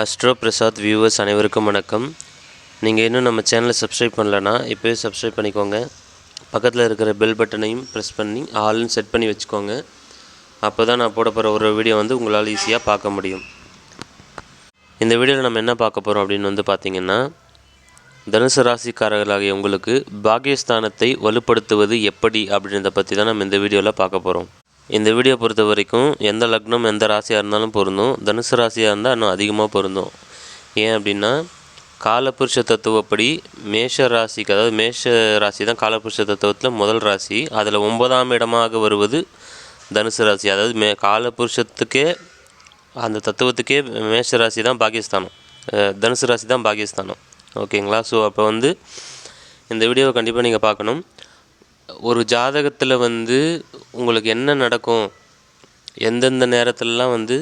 Astro Prasad viewers அனைவருக்கும் வணக்கம். நீங்கள் இன்னும் நம்ம சேனலை சப்ஸ்கிரைப் பண்ணலன்னா இப்போயே சப்ஸ்கிரைப் பண்ணிக்கோங்க. பக்கத்தில் இருக்கிற பெல் பட்டனையும் ப்ரெஸ் பண்ணி ஆல்னு செட் பண்ணி வச்சுக்கோங்க. அப்போ தான் நான் போட போகிற ஒரு வீடியோ வந்து உங்களால் ஈஸியாக பார்க்க முடியும். இந்த வீடியோவில் நம்ம என்ன பார்க்க போகிறோம் அப்படின்னு வந்து பார்த்திங்கன்னா தனுசு ராசிக்காரர்களாகிய உங்களுக்கு பாகியஸ்தானத்தை வலுப்படுத்துவது எப்படி அப்படின்றத பற்றி தான் நம்ம இந்த வீடியோவில் பார்க்க போகிறோம் இந்த வீடியோ பொறுத்த வரைக்கும் எந்த லக்னம் எந்த ராசியாக இருந்தாலும் பொருந்தும். தனுசு ராசியாக இருந்தால் இன்னும் அதிகமாக பொருந்தும். ஏன் அப்படின்னா காலபுருஷ தத்துவப்படி மேஷ ராசிக்கு அதாவது மேஷ ராசி தான் காலபுருஷ தத்துவத்தில் முதல் ராசி. அதில் ஒன்பதாம் இடமாக வருவது தனுசு ராசி. அதாவது மே காலபுருஷத்துக்கே அந்த தத்துவத்துக்கே மேஷ ராசி தான் பாகிஸ்தானம் தனுசு ராசி தான் பாகிஸ்தானம். ஓகேங்களா? ஸோ அப்போ வந்து இந்த வீடியோவை கண்டிப்பாக நீங்கள் பார்க்கணும். ஒரு ஜாதகத்தில் வந்து உங்களுக்கு என்ன நடக்கும்? எந்தெந்த நேரத்துலலாம் வந்து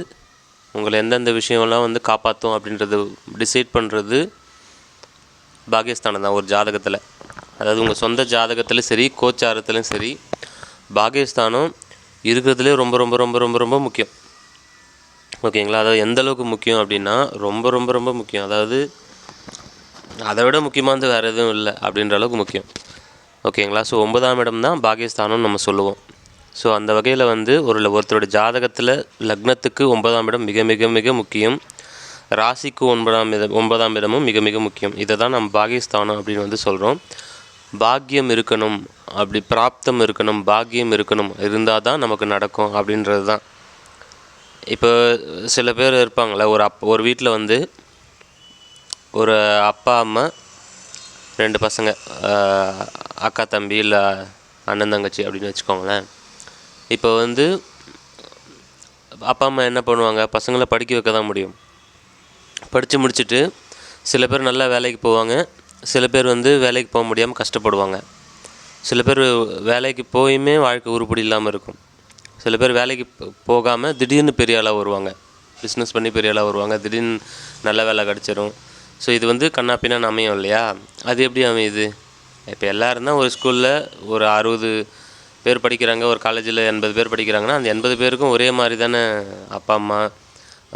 உங்களை எந்தெந்த விஷயம்லாம் வந்து காப்பாற்றும் அப்படின்றது டிசைட் பண்ணுறது பாகிஸ்தானம் தான் ஒரு ஜாதகத்தில். அதாவது உங்கள் சொந்த ஜாதகத்திலும் சரி கோச்சாரத்துலையும் சரி பாகிஸ்தானம் இருக்கிறதுலே ரொம்ப ரொம்ப ரொம்ப ரொம்ப ரொம்ப முக்கியம். ஓகேங்களா? அதாவது எந்த அளவுக்கு முக்கியம் அப்படின்னா ரொம்ப ரொம்ப ரொம்ப முக்கியம். அதாவது அதை விட முக்கியமானது வேறு எதுவும் இல்லை அப்படின்ற அளவுக்கு முக்கியம். ஓகேங்களா? ஸோ ஒன்பதாம் இடம் தான் பாகியஸ்தானம்னு நம்ம சொல்லுவோம். ஸோ அந்த வகையில் வந்து ஒரு ஒருத்தரோட ஜாதகத்தில் லக்னத்துக்கு ஒன்பதாம் இடம் மிக மிக மிக முக்கியம். ராசிக்கு ஒன்பதாம் இடம் ஒன்பதாம் இடமும் மிக மிக முக்கியம். இதை தான் நம்ம பாகிஸ்தானம் அப்படின்னு வந்து சொல்கிறோம் பாக்கியம் இருக்கணும் அப்படி பிராப்தம் இருக்கணும் பாக்கியம் இருக்கணும் இருந்தால் தான் நமக்கு நடக்கும் அப்படின்றது தான். இப்போ சில பேர் இருப்பாங்களே ஒரு அப் ஒரு வீட்டில் வந்து ஒரு அப்பா அம்மா ரெண்டு பசங்க அக்கா தம்பி இல்லை அண்ணன் தங்கச்சி அப்படின்னு வச்சுக்கோங்களேன். இப்போ வந்து அப்பா அம்மா என்ன பண்ணுவாங்க? பசங்களை படிக்க வைக்க தான் முடியும். படித்து முடிச்சுட்டு சில பேர் நல்லா வேலைக்கு போவாங்க. சில பேர் வந்து வேலைக்கு போக முடியாமல் கஷ்டப்படுவாங்க. சில பேர் வேலைக்கு போயுமே வாழ்க்கை உருப்படி இல்லாமல் இருக்கும். சில பேர் வேலைக்கு போகாமல் திடீர்னு பெரிய ஆளாக வருவாங்க. பிஸ்னஸ் பண்ணி பெரிய ஆளாக வருவாங்க. திடீர்னு நல்ல வேலை கிடச்சிரும். ஸோ இது வந்து கண்ணா பின்னான்னு அமையும் இல்லையா? அது எப்படி அமையுது? இப்போ எல்லோரும் தான் ஒரு ஸ்கூலில் ஒரு அறுபது பேர் படிக்கிறாங்க ஒரு காலேஜில் எண்பது பேர் படிக்கிறாங்கன்னா அந்த எண்பது பேருக்கும் ஒரே மாதிரி தானே அப்பா அம்மா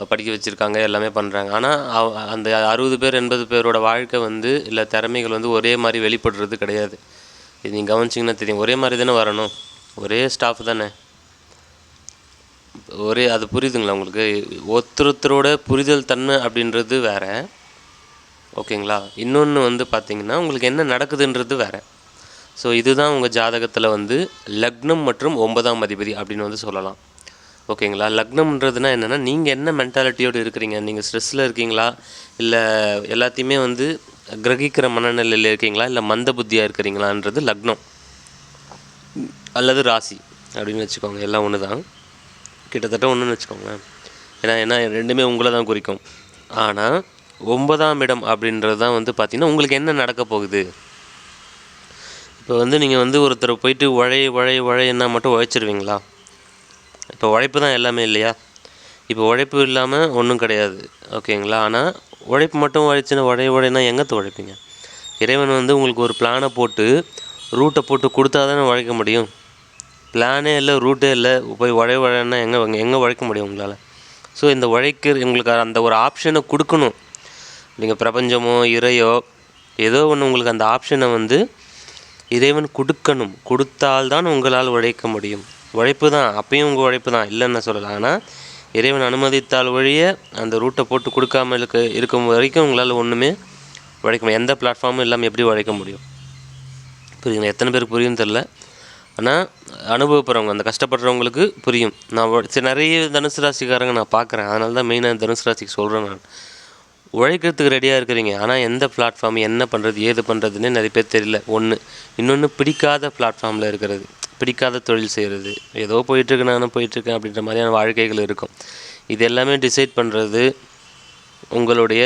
படிக்க வச்சுருக்காங்க எல்லாமே பண்ணுறாங்க ஆனால் அந்த அறுபது பேர் எண்பது பேரோட வாழ்க்கை வந்து இல்லை திறமைகள் வந்து ஒரே மாதிரி வெளிப்படுறது கிடையாது. இது நீங்கள் கவனிச்சிங்கன்னா தெரியும். ஒரே மாதிரி தானே வரணும். ஒரே ஸ்டாஃப் தானே. ஒரே அது புரியுதுங்களா உங்களுக்கு? ஒருத்தருத்தரோட புரிதல் தன்மை அப்படின்றது வேறு. ஓகேங்களா? இன்னொன்று வந்து பார்த்திங்கன்னா உங்களுக்கு என்ன நடக்குதுன்றது வேறு. ஸோ இதுதான் உங்கள் ஜாதகத்தில் வந்து லக்னம் மற்றும் ஒன்பதாம் அதிபதி அப்படின்னு வந்து சொல்லலாம். ஓகேங்களா? லக்னம்ன்றதுனா என்னென்னா நீங்கள் என்ன மென்டாலிட்டியோடு இருக்கிறீங்க? நீங்கள் ஸ்ட்ரெஸ்ஸில் இருக்கீங்களா? இல்லை எல்லாத்தையுமே வந்து கிரகிக்கிற மனநிலையில் இருக்கீங்களா? இல்லை மந்த புத்தியாக இருக்கிறீங்களான்றது லக்னம். அல்லது ராசி அப்படின்னு வச்சுக்கோங்க. எல்லாம் ஒன்று தான் கிட்டத்தட்ட ஒன்றுன்னு வச்சுக்கோங்களேன். ஏன்னா ஏன்னா ரெண்டுமே உங்களை தான் குறிக்கும். ஆனால் ஒன்பதாம் இடம் அப்படின்றது தான் வந்து பார்த்திங்கன்னா உங்களுக்கு என்ன நடக்க போகுது? இப்போ வந்து நீங்கள் வந்து ஒருத்தர் போயிட்டு உழை உழை உழையன்னா மட்டும் உழைச்சிருவீங்களா? இப்போ உழைப்பு தான் எல்லாமே இல்லையா? இப்போ உழைப்பு இல்லாமல் ஒன்றும் கிடையாது ஓகேங்களா? ஆனால் உழைப்பு மட்டும் உழைச்சின்னா உழைய உழைனா எங்கே உழைப்பீங்க? இறைவன் வந்து உங்களுக்கு ஒரு பிளானை போட்டு ரூட்டை போட்டு கொடுத்தா தானே உழைக்க முடியும். பிளானே இல்லை ரூட்டே இல்லை போய் உழைய உழைன்னா எங்கே எங்கே உழைக்க முடியும் உங்களால்? ஸோ இந்த உழைக்கிற உங்களுக்கு அந்த ஒரு ஆப்ஷனை கொடுக்கணும். நீங்கள் பிரபஞ்சமோ இறையோ ஏதோ ஒன்று உங்களுக்கு அந்த ஆப்ஷனை வந்து இறைவன் கொடுக்கணும். கொடுத்தால்தான் உங்களால் உழைக்க முடியும். உழைப்பு தான். அப்பயும் உங்கள் உழைப்பு தான். இல்லைன்னு சொல்லலாம். ஆனால் இறைவன் அனுமதித்தால் ஒழிய அந்த ரூட்டை போட்டு கொடுக்காம இருக்க இருக்கும் வரைக்கும் உங்களால் ஒன்றுமே உழைக்க முடியும். எந்த பிளாட்ஃபார்மும் இல்லாமல் எப்படி உழைக்க முடியும்? புரியுங்களா எத்தனை பேருக்கு புரியும் தெரில ஆனால் அனுபவப்படுறவங்க அந்த கஷ்டப்படுறவங்களுக்கு புரியும். நான் சரி நிறைய தனுசு ராசிக்காரங்க நான் பார்க்குறேன். அதனால தான் மெயினாக தனுசு ராசிக்கு சொல்கிறேன் நான். உழைக்கிறதுக்கு ரெடியாக இருக்கிறீங்க. ஆனால் எந்த பிளாட்ஃபார்ம் என்ன பண்ணுறது ஏது பண்ணுறதுன்னு நிறைய பேர் தெரியல. ஒன்று இன்னொன்று பிடிக்காத பிளாட்ஃபார்மில் இருக்கிறது. பிடிக்காத தொழில் செய்கிறது ஏதோ போயிட்டுருக்கு நானும் போயிட்டுருக்கேன் அப்படின்ற மாதிரியான வாழ்க்கைகள் இருக்கும். இது எல்லாமே டிசைட் பண்ணுறது உங்களுடைய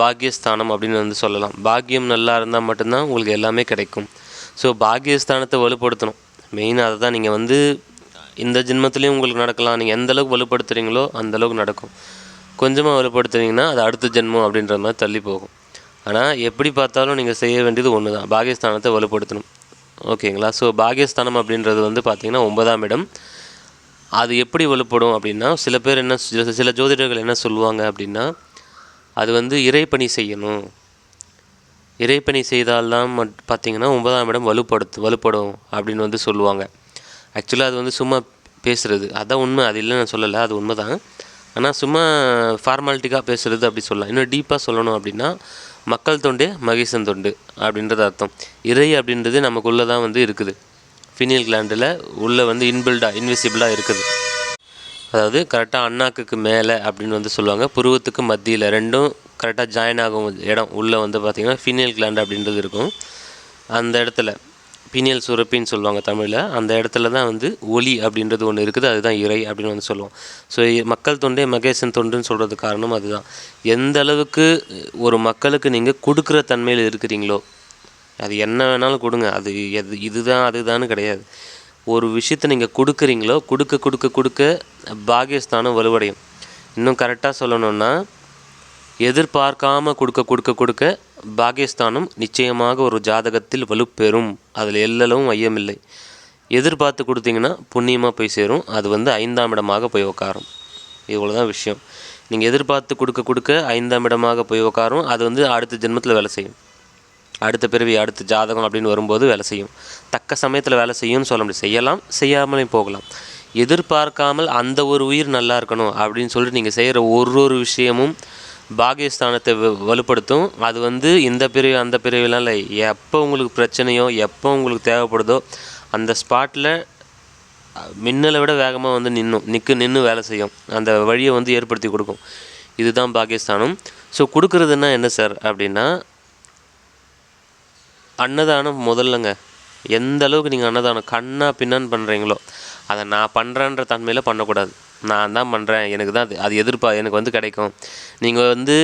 பாக்கியஸ்தானம் அப்படின்னு வந்து சொல்லலாம். பாக்கியம் நல்லா இருந்தால் மட்டும்தான் உங்களுக்கு எல்லாமே கிடைக்கும். ஸோ பாக்கியஸ்தானத்தை வலுப்படுத்தணும். மெயினாக அதை தான் நீங்கள் வந்து இந்த ஜென்மத்துலேயும் உங்களுக்கு நடக்கலாம். நீங்கள் எந்தளவுக்கு வலுப்படுத்துகிறீங்களோ அந்த அளவுக்கு நடக்கும். கொஞ்சமாக வலுப்படுத்துனீங்கன்னா அது அடுத்த ஜென்மம் அப்படின்ற மாதிரி தள்ளி போகும். ஆனால் எப்படி பார்த்தாலும் நீங்கள் செய்ய வேண்டியது ஒன்று தான் பாகியஸ்தானத்தை வலுப்படுத்தணும். ஓகேங்களா? ஸோ பாகியஸ்தானம் அப்படின்றது வந்து பார்த்திங்கன்னா ஒன்பதாம் இடம். அது எப்படி வலுப்படும் அப்படின்னா சில பேர் என்ன சில ஜோதிடர்கள் என்ன சொல்லுவாங்க அப்படின்னா அது வந்து இறைப்பணி செய்யணும். இறைப்பணி செய்தால்தான் மட் பார்த்திங்கன்னா ஒன்பதாம் இடம் வலுப்படுத்து வலுப்படும் அப்படின்னு வந்து சொல்லுவாங்க. ஆக்சுவலாக அது வந்து சும்மா பேசுகிறது அதான் உண்மை. அது இல்லைன்னு நான் சொல்லலை. அது உண்மை தான் ஆனால் சும்மா ஃபார்மாலிட்டிக்காக பேசுகிறது அப்படி சொல்லலாம் இன்னும் டீப்பாக சொல்லணும் அப்படின்னா மக்கள் தொண்டே மகேசன் தொண்டு அப்படின்றது அர்த்தம். இறை அப்படின்றது நமக்குள்ளே தான் வந்து இருக்குது. ஃபினியல் கிளாண்டில் உள்ளே வந்து இன்பில்டாக இன்விசிபிளாக இருக்குது. அதாவது கரெக்டாக அண்ணாக்குக்கு மேலே அப்படின்னு வந்து சொல்லுவாங்க. புருவத்துக்கு மத்தியில் ரெண்டும் கரெக்டாக ஜாயின் ஆகும் இடம் உள்ளே வந்து பார்த்திங்கன்னா ஃபினியல் கிளாண்ட் அப்படின்றது இருக்கும். அந்த இடத்துல பினியல் சுரப்பின்னு சொல்லுவாங்க தமிழில். அந்த இடத்துல தான் வந்து ஒலி அப்படின்றது ஒன்று இருக்குது. அதுதான் இறை அப்படின்னு வந்து சொல்லுவோம். ஸோ மக்கள் தொண்டே மகேசன் தொண்டுன்னு சொல்கிறதுக்கு காரணம் அதுதான். எந்த அளவுக்கு ஒரு மக்களுக்கு நீங்கள் கொடுக்குற தன்மையில் இருக்கிறீங்களோ அது என்ன வேணாலும் கொடுங்க. அது எது இதுதான் அதுதான்னு கிடையாது. ஒரு விஷயத்தை நீங்கள் கொடுக்குறீங்களோ கொடுக்க கொடுக்க கொடுக்க பாகியஸ்தானம் வலுவடையும். இன்னும் கரெக்டாக சொல்லணுன்னா எதிர்பார்க்காம கொடுக்க கொடுக்க கொடுக்க பாகிஸ்தானும் நிச்சயமாக ஒரு ஜாதகத்தில் வலுப்பெறும். அதில் எல்லளவும் ஐயமில்லை. எதிர்பார்த்து கொடுத்தீங்கன்னா புண்ணியமாக போய் சேரும். அது வந்து ஐந்தாம் இடமாக போய் உட்காரும் இவ்வளோ தான் விஷயம். நீங்கள் எதிர்பார்த்து கொடுக்க கொடுக்க ஐந்தாம் இடமாக போய் உட்காரும் அது வந்து அடுத்த ஜென்மத்தில் வேலை செய்யும். அடுத்த பிறவி அடுத்த ஜாதகம் அப்படின்னு வரும்போது வேலை செய்யும். தக்க சமயத்தில் வேலை செய்யும்னு சொல்ல முடியும் செய்யலாம் செய்யாமலையும் போகலாம். எதிர்பார்க்காமல் அந்த ஒரு உயிர் நல்லா இருக்கணும் அப்படின்னு சொல்லிட்டு நீங்கள் செய்கிற ஒரு ஒரு விஷயமும் பாகியஸ்தானத்தை வ- வலுப்படுத்தும். அது வந்து இந்த பிரிவு அந்த பிரிவுலாம் இல்லை எப்போ உங்களுக்கு பிரச்சனையோ எப்போ உங்களுக்கு தேவைப்படுதோ அந்த ஸ்பாட்டில் மின்னலை விட வேகமாக வந்து நின்னும். நிற்கு நின்று வேலை செய்யும். அந்த வழியை வந்து ஏற்படுத்தி கொடுக்கும். இதுதான் பாகியஸ்தானம். ஸோ கொடுக்குறதுன்னா என்ன சார் அப்படின்னா அன்னதானம் முதல்லங்க. எந்த அளவுக்கு நீங்கள் அன்னதானம் கண்ணா பின்னான்னு பண்ணுறீங்களோ அதை நான் பண்ணுறேன்ற தன்மையில் பண்ணக்கூடாது. நான் தான் பண்ணுறேன் எனக்கு தான் அது அது எதிர்ப்பா எனக்கு வந்து கிடைக்கும். நீங்கள் வந்து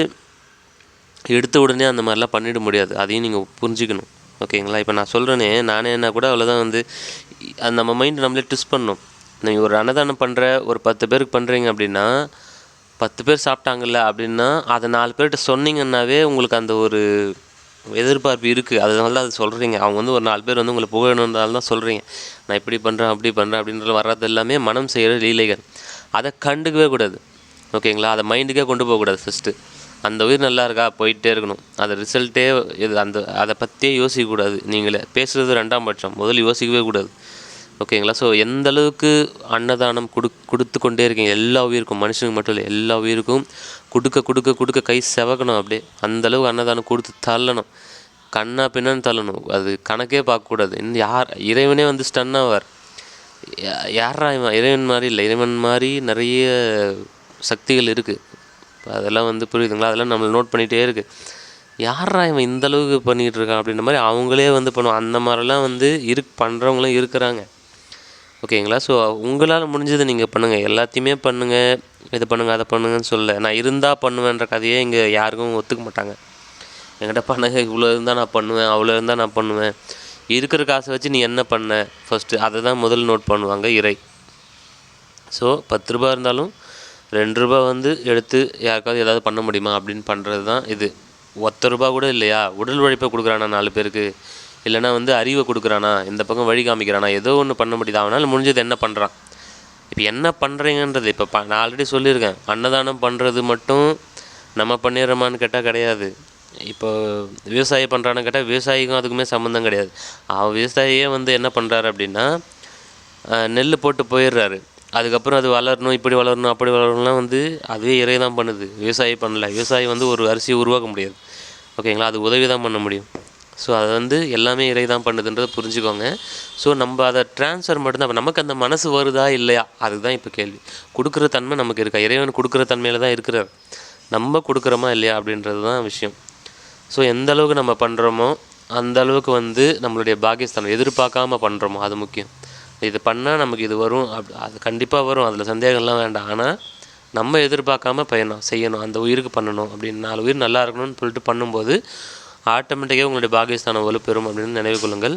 எடுத்த உடனே அந்த மாதிரிலாம் பண்ணிட முடியாது. அதையும் நீங்கள் புரிஞ்சுக்கணும். ஓகேங்களா? இப்போ நான் சொல்கிறேனே நானே என்ன கூட அவ்வளோதான் வந்து அது நம்ம மைண்டு நம்மளே ட்விஸ்ட் பண்ணணும். நீங்கள் ஒரு அன்னதானம் பண்ணுற ஒரு பத்து பேருக்கு பண்ணுறீங்க அப்படின்னா பத்து பேர் சாப்பிட்டாங்கல்ல அப்படின்னா அதை நாலு பேர்கிட்ட சொன்னீங்கன்னாவே உங்களுக்கு அந்த ஒரு எதிர்பார்ப்பு இருக்குது அதனால தான் அது சொல்கிறீங்க அவங்க வந்து ஒரு நாலு பேர் வந்து உங்களை புகழணுன்றதால தான் சொல்கிறீங்க நான் இப்படி பண்ணுறேன் அப்படி பண்ணுறேன் அப்படின்றது வர்றது எல்லாமே மனம் செய்கிற லீலைகள். அதை கண்டுக்கவே கூடாது. ஓகேங்களா? அதை மைண்டுக்கே கொண்டு போகக்கூடாது ஃபஸ்ட்டு அந்த உயிர் நல்லா இருக்கா? போயிட்டே இருக்கணும். அதை ரிசல்ட்டே இது அந்த அதை பற்றியே யோசிக்கக்கூடாது. நீங்களே பேசுகிறது ரெண்டாம் பட்சம். முதல்ல யோசிக்கவே கூடாது. ஓகேங்களா? ஸோ எந்த அளவுக்கு அன்னதானம் கொடு கொடுத்து கொண்டே இருக்கீங்க? எல்லா உயிருக்கும் மனுஷனுக்கு மட்டும் இல்லை எல்லா உயிருக்கும். கொடுக்க கொடுக்க கொடுக்க கை செவக்கணும் அப்படியே. அந்தளவுக்கு அன்னதானம் கொடுத்து தள்ளணும். கண்ணா பின்னான்னு தள்ளணும். அது கணக்கே பார்க்கக்கூடாது. இன்னும் யார் இறைவனே வந்து ஸ்டன் ஆவார் யா- இவன்? இறைவன் மாதிரி இல்லை. இறைவன் மாதிரி நிறைய சக்திகள் இருக்குது அதெல்லாம் வந்து புரியுதுங்களா? அதெல்லாம் நம்மளை நோட் பண்ணிகிட்டே இருக்குது யாரா இவன் இந்த அளவுக்கு பண்ணிகிட்டு இருக்கான் அப்படின்ற மாதிரி அவங்களே வந்து பண்ணுவோம் அந்த மாதிரிலாம் வந்து இரு பண்ணுறவங்களும் இருக்கிறாங்க. ஓகேங்களா? ஸோ உங்களால் முடிஞ்சதை நீங்கள் பண்ணுங்கள் எல்லாத்தையுமே பண்ணுங்கள் இது பண்ணுங்கள் அதை பண்ணுங்கன்னு சொல்ல நான் இருந்தால் பண்ணுவேன்ற கதையே இங்கே யாருக்கும் ஒத்துக்க மாட்டாங்க. என்கிட்ட பண்ணுங்க இவ்வளோ இருந்தால் நான் பண்ணுவேன் அவ்வளோ இருந்தால் நான் பண்ணுவேன். இருக்கிற காசை வச்சு நீ என்ன பண்ண? ஃபஸ்ட்டு அதை தான் முதல் நோட் பண்ணுவாங்க இறை. ஸோ பத்து ரூபா இருந்தாலும் ரெண்டு ரூபா வந்து எடுத்து யாருக்காவது ஏதாவது பண்ண முடியுமா அப்படின்னு பண்ணுறது தான் இது. ஒத்த ரூபா கூட இல்லையா? உடல் உழைப்பை கொடுக்குறானா நாலு பேருக்கு? இல்லைன்னா வந்து அறிவை கொடுக்குறானா இந்த பக்கம் வழி காமிக்கிறானா ஏதோ ஒன்று பண்ண முடியுது? அவனால் முடிஞ்சது என்ன பண்ணுறான் இப்போ என்ன பண்ணுறீங்கன்றது இப்போ ப நான் ஆல்ரெடி சொல்லியிருக்கேன். அன்னதானம் பண்ணுறது மட்டும் நம்ம பண்ணிடுறோமான்னு கேட்டால் கிடையாது. இப்போ விவசாயி பண்ணுறான்னு கேட்டால் விவசாயிக்கும் அதுக்குமே சம்மந்தம் கிடையாது. அவன் விவசாயியே வந்து என்ன பண்ணுறாரு அப்படின்னா நெல் போட்டு போயிடுறாரு. அதுக்கப்புறம் அது வளரணும் இப்படி வளரணும் அப்படி வளரணும்லாம் வந்து அதுவே இறை தான் பண்ணுது. விவசாயி பண்ணல. விவசாயி வந்து ஒரு அரிசியை உருவாக்க முடியாது. ஓகேங்களா? அது உதவி தான் பண்ண முடியும். ஸோ அது வந்து எல்லாமே இறை தான் பண்ணுதுன்றதை புரிஞ்சுக்கோங்க. ஸோ நம்ம அதை ட்ரான்ஸ்ஃபர் மட்டும்தான். நமக்கு அந்த மனசு வருதா இல்லையா? அதுதான் இப்போ கேள்வி. கொடுக்குற தன்மை நமக்கு இருக்கா? இறைவன் கொடுக்குற தன்மையில் தான் இருக்கிறார். நம்ம கொடுக்குறோமா இல்லையா அப்படின்றது தான் விஷயம். ஸோ எந்த அளவுக்கு நம்ம பண்ணுறோமோ அந்த அளவுக்கு வந்து நம்மளுடைய பாகிஸ்தான் எதிர்பார்க்காம பண்ணுறோமோ அது முக்கியம். இது பண்ணால் நமக்கு இது வரும். அப் அது கண்டிப்பாக வரும். அதில் சந்தேகம்லாம் வேண்டாம். ஆனால் நம்ம எதிர்பார்க்காம பயணம் செய்யணும். அந்த உயிருக்கு பண்ணணும் அப்படின்னு நாலு உயிர் நல்லா இருக்கணும்னு சொல்லிட்டு பண்ணும்போது ஆட்டோமேட்டிக்காக உங்களுடைய பாகியஸ்தானம் வலுப்பெறும் அப்படின்னு நினைவு கொள்ளுங்கள்.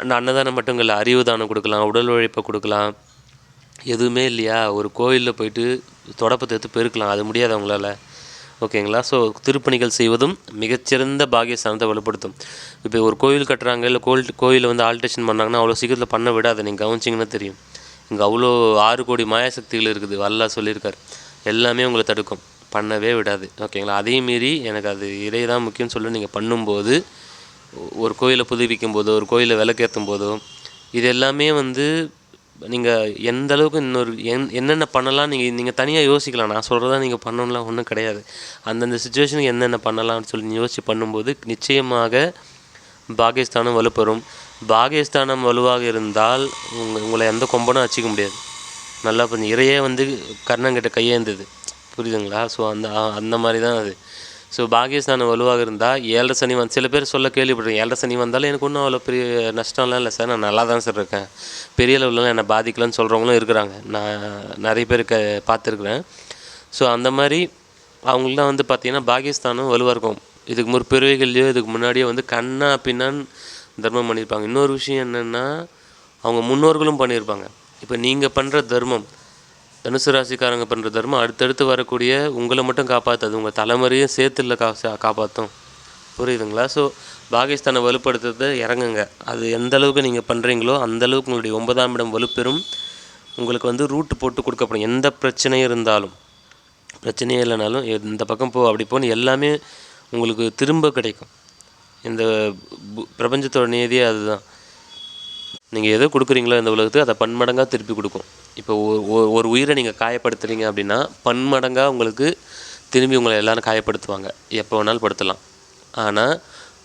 அந்த அன்னதானம் மட்டும் இல்லை அறிவு தானம் கொடுக்கலாம் உடல் உழைப்பை கொடுக்கலாம். எதுவுமே இல்லையா? ஒரு கோயிலில் போயிட்டு தொடப்பத்தை எடுத்து பெருக்கலாம் அது முடியாது அவங்களால. ஓகேங்களா? ஸோ திருப்பணிகள் செய்வதும் மிகச்சிறந்த பாகியஸ்தானத்தை வலுப்படுத்தும். இப்போ ஒரு கோயில் கட்டுறாங்க இல்லை கோயில் கோயிலில் வந்து ஆல்ட்ரேஷன் பண்ணாங்கன்னா அவ்வளோ சீக்கிரத்தில் பண்ண விடாது நீங்கள் கவனிச்சிங்கன்னா தெரியும். இங்கே அவ்வளோ ஆறு கோடி மாயாசக்திகள் இருக்குது வல்லா சொல்லியிருக்கார். எல்லாமே உங்களை தடுக்கும். பண்ணவே விடாது. ஓகேங்களா? அதையும் மீறி எனக்கு அது இறை தான் முக்கியம்னு சொல்லி நீங்கள் பண்ணும்போது ஒரு கோயிலை புதுப்பிக்கும் போதோ ஒரு கோயிலை விளக்கேற்றும் போதோ இது எல்லாமே வந்து நீங்கள் எந்த அளவுக்கு இன்னொரு என் என்னென்ன பண்ணலாம் நீங்கள் நீங்கள் தனியாக யோசிக்கலாம். நான் சொல்கிறதா நீங்கள் பண்ணணும்லாம் ஒன்றும் கிடையாது. அந்தந்த சுச்சுவேஷனுக்கு என்னென்ன பண்ணலாம்னு சொல்லி யோசித்து பண்ணும்போது நிச்சயமாக பாகிஸ்தானம் வலுப்பெறும். பாகிஸ்தானம் வலுவாக இருந்தால் உங்கள் உங்களை எந்த கொம்பனும் வச்சுக்க முடியாது. நல்லா கொஞ்சம் இறையே வந்து கர்ணங்கிட்ட கையேந்தது. புரியுதுங்களா? ஸோ அந்த அந்த மாதிரி தான் அது ஸோ பாகியஸ்தான் வலுவாக இருந்தால் ஏழரை சனி வந்து சில பேர் சொல்ல கேள்விப்பட்டிருக்கேன் ஏழரை சனி வந்தாலும் எனக்கு ஒன்றும் அவ்வளோ பெரிய நஷ்டம்லாம் இல்லை சார். நான் நல்லா தான் சார் இருக்கேன். பெரிய லெவலில் என்னை பாதிக்கலன்னு சொல்கிறவங்களும் இருக்கிறாங்க. நான் நிறைய பேர் க பார்த்துருக்குறேன். ஸோ அந்த மாதிரி அவங்களாம் வந்து பார்த்திங்கன்னா பாகிஸ்தானும் வலுவாக இருக்கும். இதுக்கு முற்பிறவைகள்லையோ இதுக்கு முன்னாடியோ வந்து கண்ணா பின்னான்னு தர்மம் பண்ணியிருப்பாங்க. இன்னொரு விஷயம் என்னென்னா அவங்க முன்னோர்களும் பண்ணியிருப்பாங்க. இப்போ நீங்கள் பண்ணுற தர்மம் தனுசு ராசிக்காரங்க பண்ணுற தர்மம் அடுத்தடுத்து வரக்கூடிய உங்களை மட்டும் காப்பாற்றாது உங்கள் தலைமுறையும் சேர்த்து இல்லை கா காப்பாற்றும் புரியுதுங்களா? ஸோ பாகிஸ்தானை வலுப்படுத்துறத இறங்குங்க. அது எந்த அளவுக்கு நீங்கள் பண்ணுறீங்களோ அந்த அளவுக்கு உங்களுடைய ஒன்பதாம் இடம் வலுப்பெறும். உங்களுக்கு வந்து ரூட் போட்டு கொடுக்கப்படும். எந்த பிரச்சனையும் இருந்தாலும். பிரச்சனையே இல்லைனாலும் இந்த பக்கம் போ அப்படி போன்னு எல்லாமே உங்களுக்கு திரும்ப கிடைக்கும். இந்த பிரபஞ்சத்தோட நியதியே அதுதான். நீங்கள் எதோ கொடுக்குறீங்களோ இந்த உலகத்துக்கு அதை பன்மடங்காக திருப்பி கொடுக்கும். இப்போ ஒரு- ஒரு உயிரை நீங்கள் காயப்படுத்துகிறீங்க அப்படின்னா பன்மடங்காக உங்களுக்கு திரும்பி உங்களை எல்லோரும் காயப்படுத்துவாங்க. எப்போ வேணாலும் படுத்தலாம். ஆனால்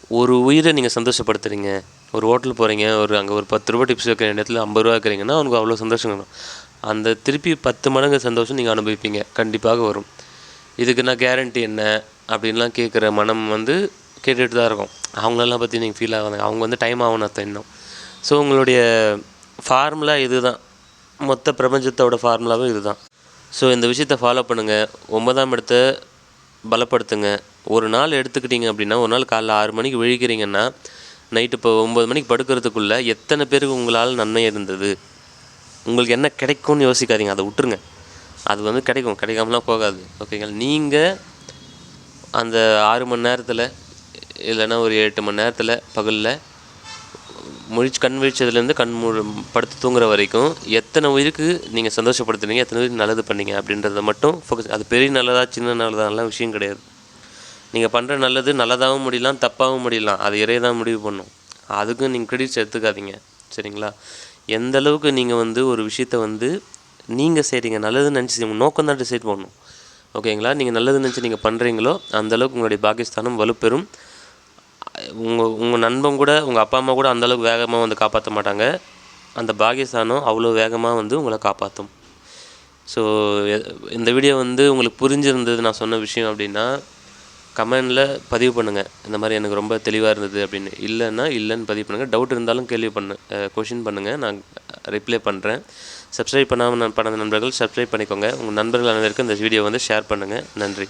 ஒரு உயிரை நீங்கள் சந்தோஷப்படுத்துகிறீங்க ஒரு ஹோட்டல் போகிறீங்க ஒரு அங்கே ஒரு பத்து ரூபா டிப்ஸ் வைக்கிற இடத்துல ஐம்பது ரூபா வைக்கிறீங்கன்னா அவனுக்கு அவ்வளோ சந்தோஷம் வேணும் அந்த திருப்பி பத்து மடங்கு சந்தோஷம் நீங்கள் அனுபவிப்பீங்க. கண்டிப்பாக வரும். இதுக்கு நான் கேரண்டி என்ன அப்படின்லாம் கேட்குற மனம் வந்து கேட்டுகிட்டு தான் இருக்கும். அவங்களெல்லாம் பற்றி நீங்கள் ஃபீல் ஆகாதாங்க. அவங்க வந்து டைம் ஆகணும் அர்த்தம் இன்னும். ஸோ உங்களுடைய ஃபார்முலா இதுதான். மொத்த பிரபஞ்சத்தோட ஃபார்முலாவும் இதுதான். ஸோ இந்த விஷயத்தை ஃபாலோ பண்ணுங்கள் ஒன்பதாம் இடத்த பலப்படுத்துங்க. ஒரு நாள் எடுத்துக்கிட்டீங்க அப்படின்னா ஒரு நாள் காலைல ஆறு மணிக்கு விழிக்கிறீங்கன்னா நைட்டு இப்போ ஒம்பது மணிக்கு படுக்கிறதுக்குள்ளே எத்தனை பேருக்கு உங்களால் நன்மை இருந்தது? உங்களுக்கு என்ன கிடைக்கும்னு யோசிக்காதீங்க. அதை விட்டுருங்க. அது வந்து கிடைக்கும். கிடைக்காமலாம் போகாது. ஓகேங்களா நீங்கள் அந்த ஆறு மணி நேரத்தில் இல்லைன்னா ஒரு எட்டு மணி நேரத்தில் பகலில் முழிச்சு கண் விழிச்சதுலேருந்து கண் மூ படுத்து தூங்குற வரைக்கும் எத்தனை உயிருக்கு நீங்கள் சந்தோஷப்படுத்துனீங்க எத்தனை உயிருக்கு நல்லது பண்ணீங்க அப்படின்றத மட்டும் ஃபோக்கஸ் அது பெரிய நல்லதா சின்ன நல்லதாலாம் விஷயம் கிடையாது. நீங்கள் பண்ணுற நல்லது நல்லதாகவும் முடியலாம் தப்பாகவும் முடியலாம். அது இறைய தான் முடிவு பண்ணும். அதுக்கும் நீங்கள் கிரெடிட்ஸ் எடுத்துக்காதீங்க. சரிங்களா? எந்த அளவுக்கு நீங்கள் வந்து ஒரு விஷயத்த வந்து நீங்கள் செய்கிறீங்க நல்லதுன்னு நினச்சி உங்கள் நோக்கம் தான் டிசைட் பண்ணணும். ஓகேங்களா? நீங்கள் நல்லது நினச்சி நீங்கள் பண்ணுறீங்களோ அந்தளவுக்கு உங்களுடைய பாகிஸ்தானம் வலுப்பெறும். உங்கள் உங்கள் நண்பன் கூட உங்கள் அப்பா அம்மா கூட அந்தளவுக்கு வேகமாக வந்து காப்பாற்ற மாட்டாங்க. அந்த பாகிஸ்தானம் அவ்வளோ வேகமாக வந்து உங்களை காப்பாற்றும் ஸோ இந்த வீடியோ வந்து உங்களுக்கு புரிஞ்சிருந்தது நான் சொன்ன விஷயம் அப்படின்னா கமெண்டில் பதிவு பண்ணுங்கள் இந்த மாதிரி எனக்கு ரொம்ப தெளிவாக இருந்தது அப்படின்னு. இல்லைன்னா இல்லைன்னு பதிவு பண்ணுங்கள் டவுட் இருந்தாலும் கேள்வி பண்ணு கொஷின் பண்ணுங்கள் நான் ரிப்ளை பண்ணுறேன் சப்ஸ்கிரைப் பண்ணாமல் நான் பண்ண நண்பர்கள் சப்ஸ்கிரைப் பண்ணிக்கோங்க. உங்கள் நண்பர்கள் அனைவருக்கும் இந்த வீடியோ வந்து ஷேர் பண்ணுங்கள் நன்றி.